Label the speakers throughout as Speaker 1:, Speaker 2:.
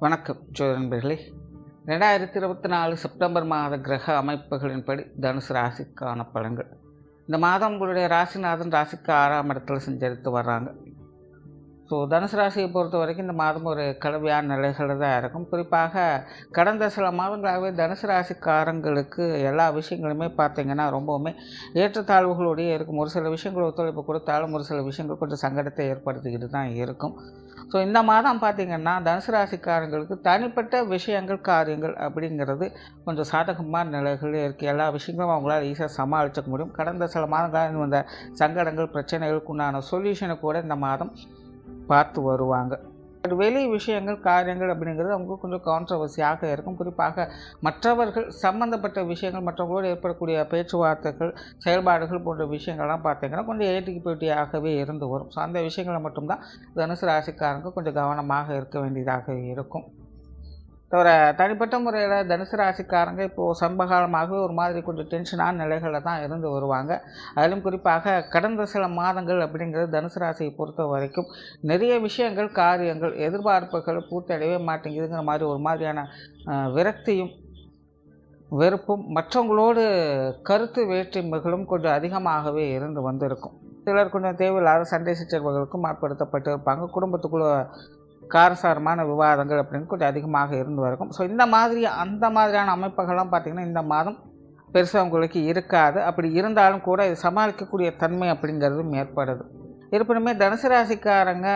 Speaker 1: வணக்கம் ஜோதி நண்பர்களே ரெண்டாயிரத்தி இருபத்தி நாலு செப்டம்பர் மாத கிரக அமைப்புகளின்படி தனுசு ராசிக்கான பலன்கள். இந்த மாதம் உங்களுடைய ராசிநாதன் ராசிக்கு ஆறாம் இடத்துல சஞ்சரித்து வர்றாங்க. ஸோ தனுசு ராசியை பொறுத்த வரைக்கும் இந்த மாதம் ஒரு கலவையான நிலைகளில் தான் இருக்கும். குறிப்பாக கடந்த சில மாதங்களாகவே தனுசு ராசிக்காரங்களுக்கு எல்லா விஷயங்களுமே பார்த்திங்கன்னா ரொம்பவுமே ஏற்றத்தாழ்வுகளோடையே இருக்கும். ஒரு சில விஷயங்கள் ஒத்துழைப்பு கொடுத்தாலும் ஒரு சில விஷயங்கள் கொஞ்சம் சங்கடத்தை ஏற்படுத்திக்கிட்டு தான் இருக்கும். ஸோ இந்த மாதம் பார்த்திங்கன்னா தனுசு ராசிக்காரங்களுக்கு தனிப்பட்ட விஷயங்கள் காரியங்கள் அப்படிங்கிறது கொஞ்சம் சாதகமான நிலைகள் இருக்குது எல்லா விஷயங்களும் அவங்களால ஈஸியாக சமாளிச்சுக்க முடியும். கடந்த சில மாதங்களாக வந்த சங்கடங்கள் பிரச்சனைகளுக்கு உண்டான சொல்யூஷனை கூட இந்த மாதம் பார்த்து வருவாங்க. பட் வெளி விஷயங்கள் காரியங்கள் அப்படிங்கிறது அவங்க கொஞ்சம் கான்ட்ரவர்சியாக இருக்கும். குறிப்பாக மற்றவர்கள் சம்பந்தப்பட்ட விஷயங்கள் மற்றவங்களோடு ஏற்படக்கூடிய பேச்சுவார்த்தைகள் செயல்பாடுகள் போன்ற விஷயங்கள்லாம் பார்த்தீங்கன்னா கொஞ்சம் ஏட்டிக்கு போட்டியாகவே இருந்து வரும். ஸோ அந்த விஷயங்களை மட்டும்தான் தனுசு ராசிக்காரங்க கொஞ்சம் கவனமாக இருக்க வேண்டியதாக இருக்கும். தவிர தனிப்பட்ட முறையில் தனுசு ராசிக்காரங்க இப்போது சம்பகாலமாகவே ஒரு மாதிரி கொஞ்சம் டென்ஷனான நிலைகளில் தான் இருந்து வருவாங்க. அதிலும் குறிப்பாக கடந்த சில மாதங்கள் அப்படிங்கிறது தனுசு ராசியை பொறுத்த வரைக்கும் நிறைய விஷயங்கள் காரியங்கள் எதிர்பார்ப்புகள் பூர்த்தடையவே மாட்டேங்குதுங்கிற மாதிரி ஒரு மாதிரியான விரக்தியும் வெறுப்பும் மற்றவங்களோடு கருத்து வேற்றுமைகளும் கொஞ்சம் அதிகமாகவே இருந்து வந்திருக்கும். சிலர் கொஞ்சம் தேவையில்லாத சண்டை சச்சரவுகளுக்கும் ஆட்படுத்தப்பட்டு இருப்பாங்க. குடும்பத்துக்குள்ளே காரசாரமான விவாதங்கள் அப்படின்னு கொஞ்சம் அதிகமாக இருந்து வரைக்கும். ஸோ இந்த மாதிரி அந்த மாதிரியான அமைப்புகள்லாம் பார்த்திங்கன்னா இந்த மாதம் பெருசாக உங்களுக்கு இருக்காது. அப்படி இருந்தாலும் கூட இது சமாளிக்கக்கூடிய தன்மை அப்படிங்கிறதும் ஏற்படுது இருப்பினுமே தனுசு ராசிக்காரங்க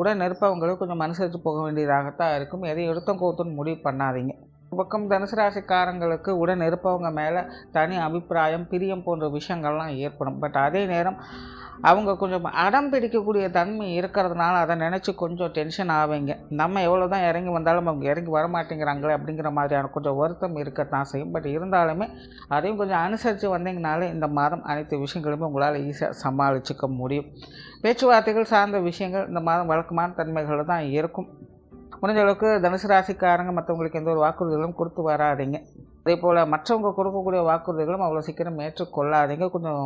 Speaker 1: உடன் இருப்பவங்களுக்கு கொஞ்சம் அனுசரித்து போக வேண்டியதாகத்தான் இருக்கும். எதையும் எடுத்தம் கோத்துன்னு முடிவு பண்ணாதீங்க. பக்கம் தனுசு ராசிக்காரங்களுக்கு உடன் இருப்பவங்க மேலே தனி அபிப்பிராயம் பிரியம் போன்ற விஷயங்கள்லாம் ஏற்படும். பட் அதே நேரம் அவங்க கொஞ்சம் அடம் பிடிக்கக்கூடிய தன்மை இருக்கிறதுனால அதை நினச்சி கொஞ்சம் டென்ஷன் ஆவீங்க. நம்ம எவ்வளோ தான் இறங்கி வந்தாலும் அவங்க இறங்கி வர மாட்டேங்கிறாங்களே அப்படிங்கிற மாதிரியான கொஞ்சம் வருத்தம் இருக்கத்தான் செய்யும். பட் இருந்தாலுமே அதையும் கொஞ்சம் அனுசரித்து வந்தீங்கனாலே இந்த மாதம் அனைத்து விஷயங்களுமே உங்களால் ஈஸியாக சமாளிச்சுக்க முடியும். பேச்சுவார்த்தைகள் சார்ந்த விஷயங்கள் இந்த மாதம் வழக்கமான தன்மைகள் தான் இருக்கும். முடிஞ்ச அளவுக்கு தனுசு ராசிக்காரங்க மற்றவங்களுக்கு எந்த ஒரு வாக்குறுதிகளும் கொடுத்து வராதீங்க. அதே போல் மற்றவங்க கொடுக்கக்கூடிய வாக்குறுதிகளும் அவ்வளோ சீக்கிரம் ஏற்றுக்கொள்ளாதீங்க. கொஞ்சம்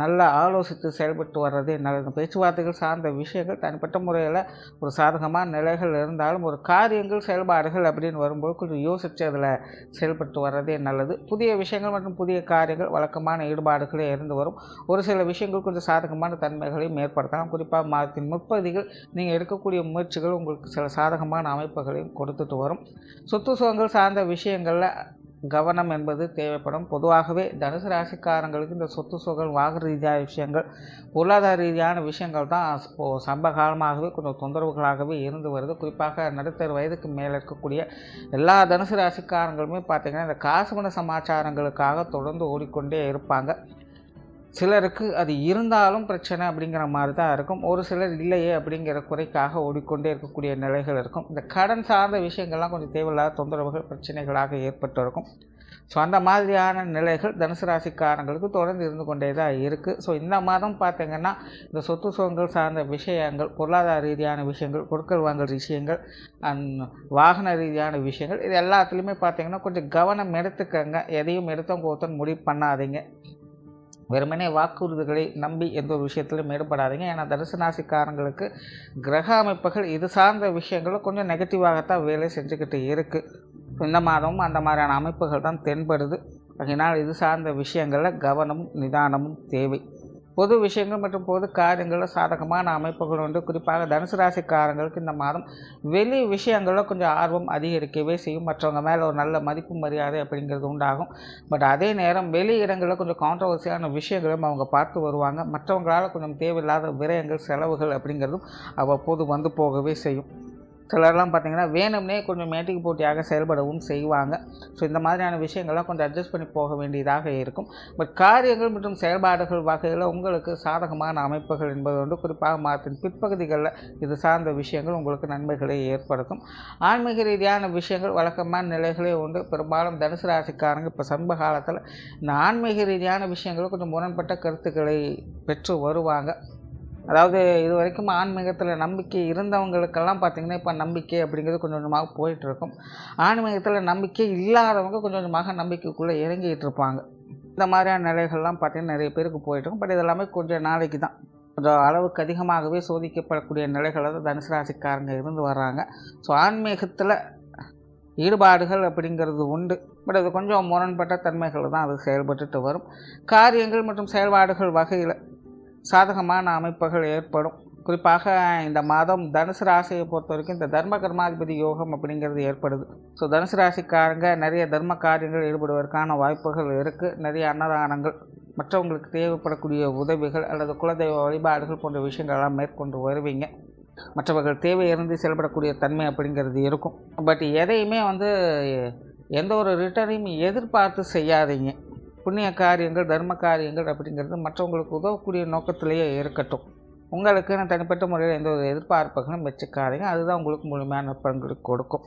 Speaker 1: நல்லா ஆலோசித்து செயல்பட்டு வர்றதே நல்லது. பேச்சுவார்த்தைகள் சார்ந்த விஷயங்கள் தனிப்பட்ட முறையில் ஒரு சாதகமான நிலைகள் இருந்தாலும் ஒரு காரியங்கள் செயல்பாடுகள் அப்படின்னு வரும்போது கொஞ்சம் யோசித்து அதில் செயல்பட்டு வர்றதே நல்லது. புதிய விஷயங்கள் மற்றும் புதிய காரியங்கள் வழக்கமான ஈடுபாடுகளே இருந்து வரும். ஒரு சில விஷயங்கள் கொஞ்சம் சாதகமான தன்மைகளையும் ஏற்படுத்தலாம். குறிப்பாக மாதத்தின் முற்பகுதிகள் நீங்கள் எடுக்கக்கூடிய முயற்சிகள் உங்களுக்கு சில சாதகமான அமைப்புகளையும் கொடுத்துட்டு வரும். சொத்து சுகங்கள் சார்ந்த விஷயங்களில் கவனம் என்பது தேவைப்படும். பொதுவாகவே தனுசு ராசிக்காரங்களுக்கு இந்த சொத்து சுகல் வாக ரீதியான விஷயங்கள் பொருளாதார ரீதியான விஷயங்கள் தான் இப்போது சம்ப காலமாகவே கொஞ்சம் தொந்தரவுகளாகவே இருந்து வருது. குறிப்பாக நடுத்தர வயதுக்கு மேலே இருக்கக்கூடிய எல்லா தனுசு ராசிக்காரங்களுமே பார்த்திங்கன்னா இந்த காசு பண சமாச்சாரங்களுக்காக தொடர்ந்து ஓடிக்கொண்டே இருப்பாங்க. சிலருக்கு அது இருந்தாலும் பிரச்சனை அப்படிங்கிற மாதிரி தான் இருக்கும். ஒரு சிலர் இல்லையே அப்படிங்கிற குறைக்காக ஓடிக்கொண்டே இருக்கக்கூடிய நிலைகள் இருக்கும். இந்த கடன் சார்ந்த விஷயங்கள்லாம் கொஞ்சம் தேவையில்லாத தொந்தரவுகள் பிரச்சனைகளாக ஏற்பட்டு இருக்கும் ஸோ அந்த மாதிரியான நிலைகள் தனுசு ராசிக்காரங்களுக்கு தொடர்ந்து இருந்து கொண்டே தான் இருக்குது ஸோ இந்த மாதம் பார்த்திங்கன்னா இந்த சொத்து சுகங்கள் சார்ந்த விஷயங்கள் பொருளாதார ரீதியான விஷயங்கள் கொடுக்கல் வாங்கல் விஷயங்கள் அண்ட் வாகன ரீதியான விஷயங்கள் இது எல்லாத்துலேயுமே பார்த்திங்கன்னா கொஞ்சம் கவனம் எடுத்துக்கங்க. எதையும் எடுத்தோம் கோத்தம் முடிவு பண்ணாதீங்க. வெறுமனே வாக்குறுதிகளை நம்பி எந்த ஒரு விஷயத்திலும் ஈடுபடாதீங்க. ஏன்னா தரிசனாசிக்காரங்களுக்கு கிரக அமைப்புகள் இது சார்ந்த விஷயங்களும் கொஞ்சம் நெகட்டிவாகத்தான் வேலை செஞ்சுக்கிட்டு இருக்குது இந்த மாதமும் அந்த மாதிரியான அமைப்புகள் தான் தென்படுது. அதனால் இது சார்ந்த விஷயங்களில் கவனமும் நிதானமும் தேவை. பொது விஷயங்கள் மற்றும் பொது காரியங்களில் சாதகமான அமைப்புகள் உண்டு. குறிப்பாக தனுசு ராசிக்காரங்களுக்கு இந்த மாதம் வெளி விஷயங்களில் கொஞ்சம் ஆர்வம் அதிகரிக்கவே செய்யும். மற்றவங்க மேலே ஒரு நல்ல மதிப்பு மரியாதை அப்படிங்கிறது உண்டாகும். பட் அதே நேரம் வெளி இடங்களில் கொஞ்சம் கான்ட்ரவர்சியான விஷயங்களும் அவங்க பார்த்து வருவாங்க. மற்றவங்களால் கொஞ்சம் தேவையில்லாத விரயங்கள் செலவுகள் அப்படிங்கிறதும் அவ்வப்போது வந்து போகவே செய்யும். சிலர்லாம் பார்த்திங்கன்னா வேணும்னே கொஞ்சம் மேட்டிக்கு போட்டியாக செயல்படவும் செய்வாங்க. ஸோ இந்த மாதிரியான விஷயங்கள்லாம் கொஞ்சம் அட்ஜஸ்ட் பண்ணி போக வேண்டியதாக இருக்கும். பட் காரியங்கள் மற்றும் செயல்பாடுகள் வகையில் உங்களுக்கு சாதகமான அமைப்புகள் என்பது வந்து குறிப்பாக மாதத்தின் பிற்பகுதிகளில் இது சார்ந்த விஷயங்கள் உங்களுக்கு நன்மைகளை ஏற்படுத்தும். ஆன்மீக ரீதியான விஷயங்கள் வழக்கமான நிலைகளே உண்டு. பெரும்பாலும் தனுசு ராசிக்காரங்க இப்போ சமீப காலத்தில் இந்த ஆன்மீக ரீதியான விஷயங்களும் கொஞ்சம் முரண்பட்ட கருத்துக்களை பெற்று வருவாங்க. அதாவது இது வரைக்கும் ஆன்மீகத்தில் நம்பிக்கை இருந்தவங்களுக்கெல்லாம் பார்த்திங்கன்னா இப்போ நம்பிக்கை அப்படிங்கிறது கொஞ்சம் கொஞ்சமாக போயிட்டுருக்கும். ஆன்மீகத்தில் நம்பிக்கை இல்லாதவங்க கொஞ்சம் கொஞ்சமாக நம்பிக்கைக்குள்ளே இறங்கிட்டு இருப்பாங்க இந்த மாதிரியான நிலைகள்லாம் பார்த்திங்கன்னா நிறைய பேருக்கு போயிட்டுருக்கும். பட் இதெல்லாமே கொஞ்சம் நாளைக்கு தான். கொஞ்சம் அளவுக்கு அதிகமாகவே சோதிக்கப்படக்கூடிய நிலைகளை தான் தனுசு ராசிக்காரங்க இருந்து வர்றாங்க. ஸோ ஆன்மீகத்தில் ஈடுபாடுகள் அப்படிங்கிறது உண்டு. பட் அது கொஞ்சம் முரண்பட்ட தன்மைகள் தான் அது செயல்பட்டுட்டு வரும். காரியங்கள் மற்றும் செயல்பாடுகள் வகையில் சாதகமான அமைப்புகள் ஏற்படும். குறிப்பாக இந்த மாதம் தனுசு ராசியை பொறுத்த வரைக்கும் இந்த தர்ம கர்மாதிபதி யோகம் அப்படிங்கிறது ஏற்படுது. ஸோ தனுசு ராசிக்காரங்க நிறைய தர்ம காரியங்கள் ஈடுபடுவதற்கான வாய்ப்புகள் இருக்குது நிறைய அன்னதானங்கள் மற்றவங்களுக்கு தேவைப்படக்கூடிய உதவிகள் அல்லது குலதெய்வ வழிபாடுகள் போன்ற விஷயங்களெல்லாம் மேற்கொண்டு வருவீங்க. மற்றவர்கள் தேவை இருந்து செயல்படக்கூடிய தன்மை அப்படிங்கிறது இருக்கும். பட் எதையுமே வந்து எந்த ஒரு ரிட்டனையும் எதிர்பார்த்து செய்யாதீங்க. புண்ணிய காரியங்கள் தர்ம காரியங்கள் அப்படிங்கிறது மற்றவங்களுக்கு உதவக்கூடிய நோக்கத்திலேயே இருக்கட்டும். உங்களுக்குன்னு தனிப்பட்ட முறையில் எந்த ஒரு எதிர்பார்ப்புகளும் வச்சுக்காதீங்க. அதுதான் உங்களுக்கு முழுமையான பங்களுக்கு கொடுக்கும்.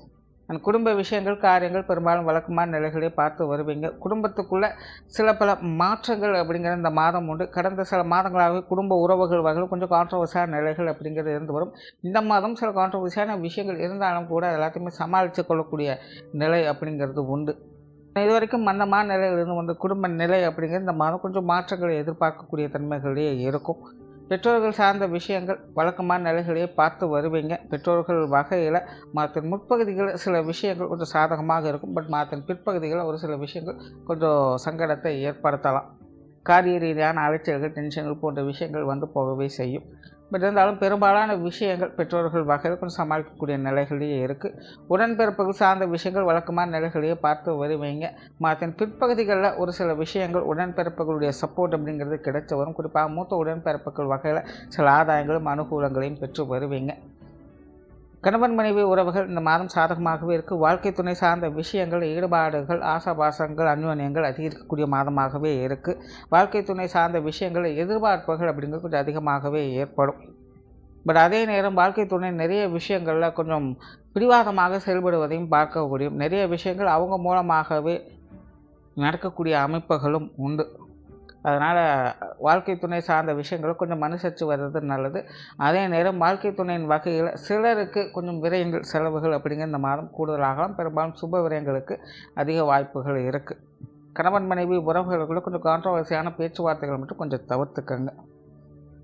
Speaker 1: அந்த குடும்ப விஷயங்கள் காரியங்கள் பெரும்பாலும் வழக்கமான நிலைகளே பார்த்து வருவீங்க. குடும்பத்துக்குள்ளே சில பல மாற்றங்கள் அப்படிங்கிற இந்த மாதம் உண்டு. கடந்த சில மாதங்களாகவே குடும்ப உறவுகள் வகையில் கொஞ்சம் கான்ட்ரவர்ஸான நிலைகள் அப்படிங்கிறது இருந்து வரும். இந்த மாதம் சில கான்ட்ரவர்ஸியான விஷயங்கள் இருந்தாலும் கூட எல்லாத்தையுமே சமாளித்து கொள்ளக்கூடிய நிலை அப்படிங்கிறது உண்டு. இது வரைக்கும் மந்தமான நிலையில் இருந்து வந்த குடும்ப நிலை அப்படிங்கிறது இந்த மாதம் கொஞ்சம் மாற்றங்களை எதிர்பார்க்கக்கூடிய தன்மைகளே இருக்கும். பெற்றோர்கள் சார்ந்த விஷயங்கள் வழக்கமான நிலைகளையே பார்த்து வருவீங்க. பெற்றோர்கள் வகையில் மாதத்தின் முற்பகுதிகளில் சில விஷயங்கள் கொஞ்சம் சாதகமாக இருக்கும். பட் மாதத்தின் பிற்பகுதிகளில் ஒரு சில விஷயங்கள் கொஞ்சம் சங்கடத்தை ஏற்படுத்தலாம். காரிய ரீதியான அலைச்சல்கள் டென்ஷன்கள் போன்ற விஷயங்கள் வந்து போகவே செய்யும். இருந்தாலும் பெரும்பாலான விஷயங்கள் பெற்றோர்கள் வகையில் கொஞ்சம் சமாளிக்கக்கூடிய நிலைகளையே இருக்குது உடன்பிறப்புகள் சார்ந்த விஷயங்கள் வழக்கமான நிலைகளையே பார்த்து வருவீங்க. மாதத்தின் பிற்பகுதிகளில் ஒரு சில விஷயங்கள் உடன்பிறப்புகளுடைய சப்போர்ட் அப்படிங்கிறது கிடைச்ச வரும். குறிப்பாக மூத்த உடன்பிறப்புகள் வகையில் சில ஆதாயங்களும் அனுகூலங்களையும் பெற்று வருவீங்க. கணவன் மனைவி உறவுகள் இந்த மாதம் சாதகமாகவே இருக்குது வாழ்க்கை துணை சார்ந்த விஷயங்கள் ஈடுபாடுகள் ஆசாபாசங்கள் அந்யோன்யங்கள் அதிகரிக்கக்கூடிய மாதமாகவே இருக்குது வாழ்க்கை துணை சார்ந்த விஷயங்கள் எதிர்பார்ப்புகள் அப்படிங்கிறது கொஞ்சம் அதிகமாகவே ஏற்படும். பட் அதே நேரம் வாழ்க்கை துணை நிறைய விஷயங்களில் கொஞ்சம் பிடிவாதமாக செயல்படுவதையும் பார்க்க முடியும். நிறைய விஷயங்கள் அவங்க மூலமாகவே நடக்கக்கூடிய அமைப்புகளும் உண்டு. அதனால் வாழ்க்கை துணை சார்ந்த விஷயங்களும் கொஞ்சம் மனுசச்சு வர்றது நல்லது. அதே நேரம் வாழ்க்கை துணையின் வகையில் சிலருக்கு கொஞ்சம் விரயங்கள் செலவுகள் அப்படிங்கிற இந்த மாதம் கூடுதலாகலாம். பெரும்பாலும் சுப விரயங்களுக்கு அதிக வாய்ப்புகள் இருக்குது கணவன் மனைவி உறவுகளுக்குள்ள கொஞ்சம் கான்ட்ரவர்சியான பேச்சுவார்த்தைகள் மட்டும் கொஞ்சம் தவிர்த்துக்கங்க.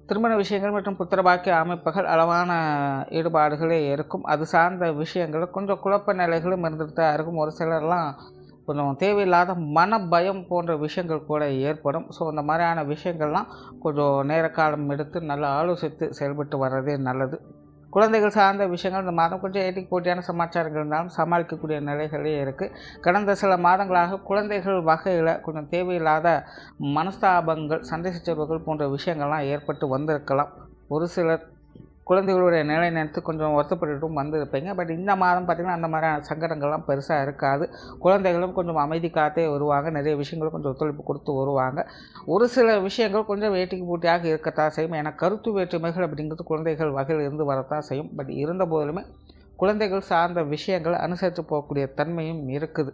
Speaker 1: திருமண விஷயங்கள் மற்றும் புத்திரபாக்கிய அமைப்புகள் அளவான ஈடுபாடுகளே இருக்கும். அது சார்ந்த விஷயங்கள் கொஞ்சம் குழப்ப நிலைகளும் இருந்துட்டு தான் இருக்கும். ஒரு சிலர்லாம் கொஞ்சம் தேவையில்லாத மன பயம் போன்ற விஷயங்கள் கூட ஏற்படும். ஸோ அந்த மாதிரியான விஷயங்கள்லாம் கொஞ்சம் நேர காலம் எடுத்து நல்லா ஆலோசித்து செயல்பட்டு வர்றதே நல்லது. குழந்தைகள் சார்ந்த விஷயங்கள் இந்த மாதம் கொஞ்சம் ஏட்டி போட்டியான சமாச்சாரங்கள் இருந்தாலும் சமாளிக்கக்கூடிய நிலைகளே இருக்குது கடந்த சில மாதங்களாக குழந்தைகள் வகையில் கொஞ்சம் தேவையில்லாத மனஸ்தாபங்கள் சண்டை சச்சரவுகள் போன்ற விஷயங்கள்லாம் ஏற்பட்டு வந்திருக்கலாம். ஒரு சிலர் குழந்தைகளுடைய நிலை நினைத்து கொஞ்சம் வருத்தப்பட்டுட்டும் வந்திருப்பீங்க பட் இந்த மாதம் பார்த்திங்கன்னா அந்த மாதிரியான சங்கடங்கள்லாம் பெருசாக இருக்காது. குழந்தைகளும் கொஞ்சம் அமைதி காத்தே வருவாங்க. நிறைய விஷயங்களும் கொஞ்சம் ஒத்துழைப்பு கொடுத்து வருவாங்க. ஒரு சில விஷயங்கள் கொஞ்சம் வேட்டிக்கு பூட்டியாக இருக்கத்தான் செய்யும். ஏன்னா கருத்து வேற்றுமைகள் அப்படிங்கிறது குழந்தைகள் வகையில் இருந்து வரத்தான் செய்யும். பட் இருந்த போதிலுமே குழந்தைகள் சார்ந்த விஷயங்கள் அனுசரித்து போகக்கூடிய தன்மையும் இருக்குது.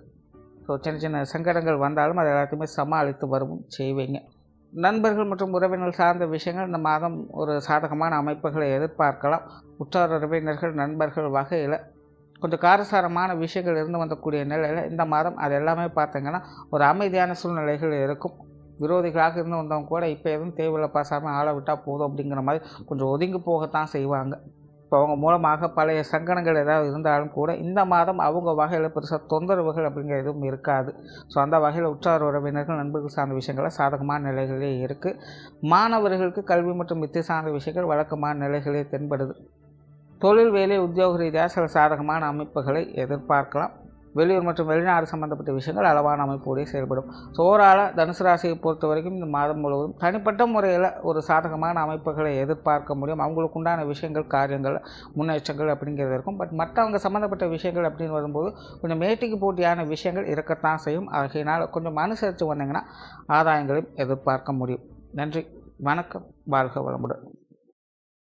Speaker 1: ஸோ சின்ன சின்ன சங்கடங்கள் வந்தாலும் அதை எல்லாத்தையுமே சமாளித்து வரவும் செய்வீங்க. நண்பர்கள் மற்றும் உறவினர்கள் சார்ந்த விஷயங்கள் இந்த மாதம் ஒரு சாதகமான அமைப்புகளை எதிர்பார்க்கலாம். உற்றார் உறவினர்கள் நண்பர்கள் வகையில் கொஞ்சம் காரசாரமான விஷயங்கள் இருந்து வந்தக்கூடிய நிலையில் இந்த மாதம் அது எல்லாமே பார்த்தீங்கன்னா ஒரு அமைதியான சூழ்நிலைகள் இருக்கும். விரோதிகளாக இருந்து வந்தவங்க கூட இப்போ எதுவும் தேவையில்லை பாசாமல் ஆளை விட்டால் போதும் அப்படிங்கிற மாதிரி கொஞ்சம் ஒதுங்கி போகத்தான் செய்வாங்க. இப்போ அவங்க மூலமாக பழைய சங்கடங்கள் ஏதாவது இருந்தாலும் கூட இந்த மாதம் அவங்க வகையில் பெருசாக தொந்தரவுகள் அப்படிங்கிற எதுவும் இருக்காது. ஸோ அந்த வகையில் உற்றார் உறவினர்கள் நண்பர்கள் சார்ந்த விஷயங்களை சாதகமான நிலைகளே இருக்குது மாணவர்களுக்கு கல்வி மற்றும் வித்தை சார்ந்த விஷயங்கள் வழக்கமான நிலைகளே தென்படுது. தொழில் வேலை உத்தியோக ரீதியாக சில சாதகமான அமைப்புகளை எதிர்பார்க்கலாம். வெளியூர் மற்றும் வெளிநாடு சம்பந்தப்பட்ட விஷயங்கள் அளவான அமைப்போடே செயல்படும். ஸோ ஓவராலாக தனுசு ராசியை பொறுத்த வரைக்கும் இந்த மாதம் முழுவதும் தனிப்பட்ட முறையில் ஒரு சாதகமான அமைப்புகளை எதிர்பார்க்க முடியும். அவங்களுக்கு உண்டான விஷயங்கள் காரியங்கள் முன்னேற்றங்கள் அப்படிங்கிறது இருக்கும். பட் மற்றவங்க சம்மந்தப்பட்ட விஷயங்கள் அப்படின்னு வரும்போது கொஞ்சம் மேட்டிக்கு போட்டியான விஷயங்கள் இருக்கத்தான் செய்யும். ஆகையினால் கொஞ்சம் அனுசரித்து வந்தீங்கன்னா ஆதாயங்களையும் எதிர்பார்க்க முடியும். நன்றி. வணக்கம். வாழ்க வளமுடன்.